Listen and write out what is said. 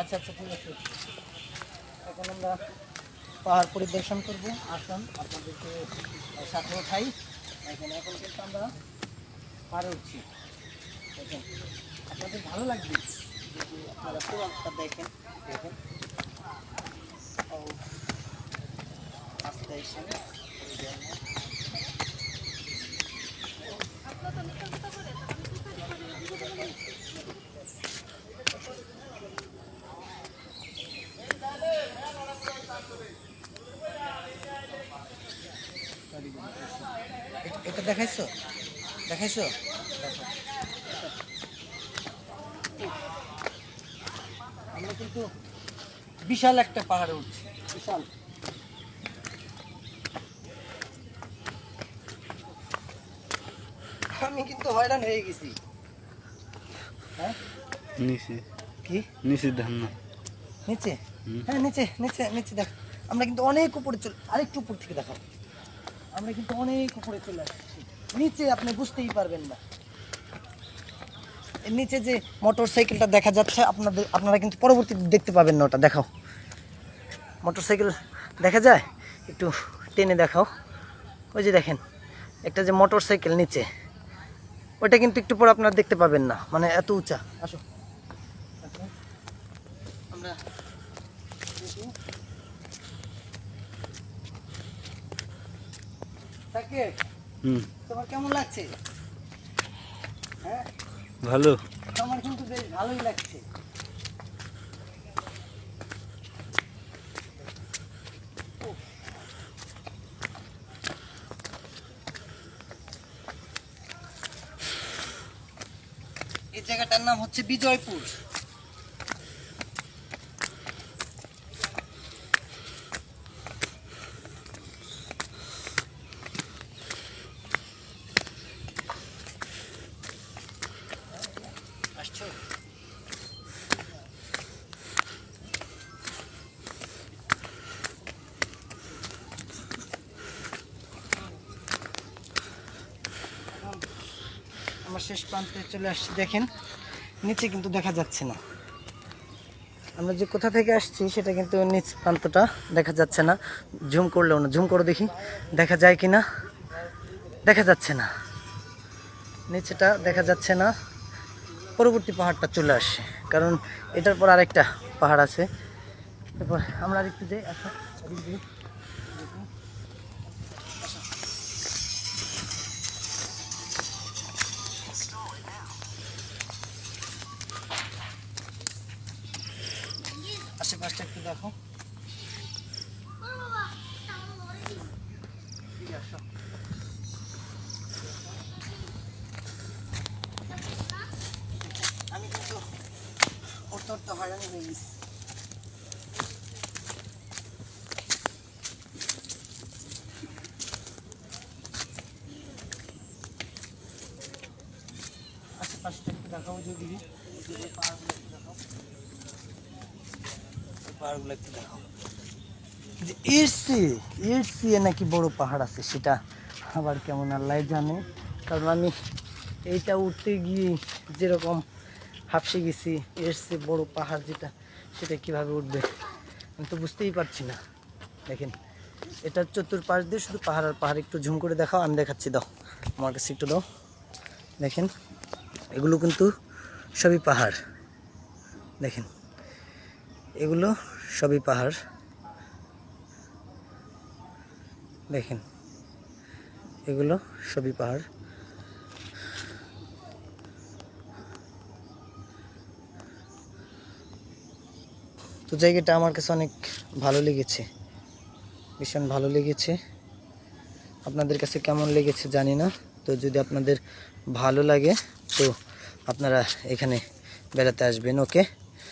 আচ্ছা আচ্ছা ঠিক আছে। এখন আমরা পাহাড় পরিদর্শন করব। আসুন, আপনাদেরকে সাথে উঠাই। এখানে এখন কিন্তু আমরা পাহাড়ে উঠছি। দেখেন, আপনাদের ভালো লাগবে যদি আপনারা পুরোটা দেখেন দেখেন। ও আস্তে। এটা- দেখাইছো? দেখাইছো? আমরা কিন্তু বিশাল একটা পাহাড়ে উঠছি। বিশাল। আমি কিন্তু হয়রান হয়ে গেছি। হ্যাঁ? নিচে। কি? নিচে ধান না। নিচে? হ্যাঁ নিচে নিচে নিচে দেখ। আমরা কিন্তু অনেক উপরে চলে আরেকটু উপর থেকে দেখাও আমরা কিন্তু অনেক উপরে চলে আসছি। নিচে আপনি বুঝতেই পারবেন না। নিচে যে মোটর সাইকেলটা দেখা যাচ্ছে, আপনাদের, আপনারা কিন্তু পরবর্তীতে দেখতে পাবেন না ওটা। দেখাও। মোটর সাইকেল দেখা যায়? একটু টেনে দেখাও। ওই যে দেখেন, একটা যে মোটর সাইকেল নিচে। ওটা কিন্তু একটু পরে আপনারা দেখতে পাবেন না। মানে এত উঁচা। আসো। আমরা সাকিব হুম। তোমার কেমন লাগছে? হ্যাঁ? ভালো। আমার কিন্তু বেশ ভালোই লাগছে। এই জায়গাটার নাম হচ্ছে বিজয়পুর। আমার শেষ প্রান্তে চলে আসছি, দেখেন। নিচে কিন্তু দেখা যাচ্ছে না। আমরা যে কোথা থেকে আসছি, সেটা কিন্তু নিচ প্রান্তটা দেখা যাচ্ছে না। ঝুম করলেও না। ঝুম করে দেখি। দেখা যায় কি না? দেখা যাচ্ছে না। নিচেটা দেখা যাচ্ছে না। পরবর্তী পাহাড়টা চলে আসে কারণ এটার পর আরেকটা পাহাড় আছে। তারপর আমরা আরেকটু যাই আচ্ছা আশেপাশটা একটু দেখো। আমি কিন্তু উঠতে উঠতে হয়রান হয়ে গেছি। আশেপাশটা একটু দেখাও যদি। দেখাও পাহাড়গুলো একটু যে নাকি বড় পাহাড় আছে, সেটা আবার কেমন আল্লাহ জানে। কারণ আমি এইটা উঠতে গিয়ে যেরকম হাফসে গেছি চেয়ে বড় পাহাড় যেটা, সেটা কীভাবে উঠবে? আমি তো বুঝতেই পারছি না। দেখেন, এটা চতুর্পাশ দিয়ে শুধু পাহাড় আর পাহাড়, একটু ঝুম করে দেখাও, আমি দেখাচ্ছি, দাও। আমার কাছে একটু দাও। দেখেন, এগুলো কিন্তু সবই পাহাড়। দেখেন এগুলো সবই পাহাড়। দেখেন, এগুলো সবই পাহাড়। তো জায়গাটা আমার কাছে অনেক ভালো লেগেছে, ভীষণ ভালো লেগেছে। আপনাদের কাছে কেমন লেগেছে জানি না, তো যদি আপনাদের ভালো লাগে তো আপনারা এখানে বেড়াতে আসবেন, ওকে?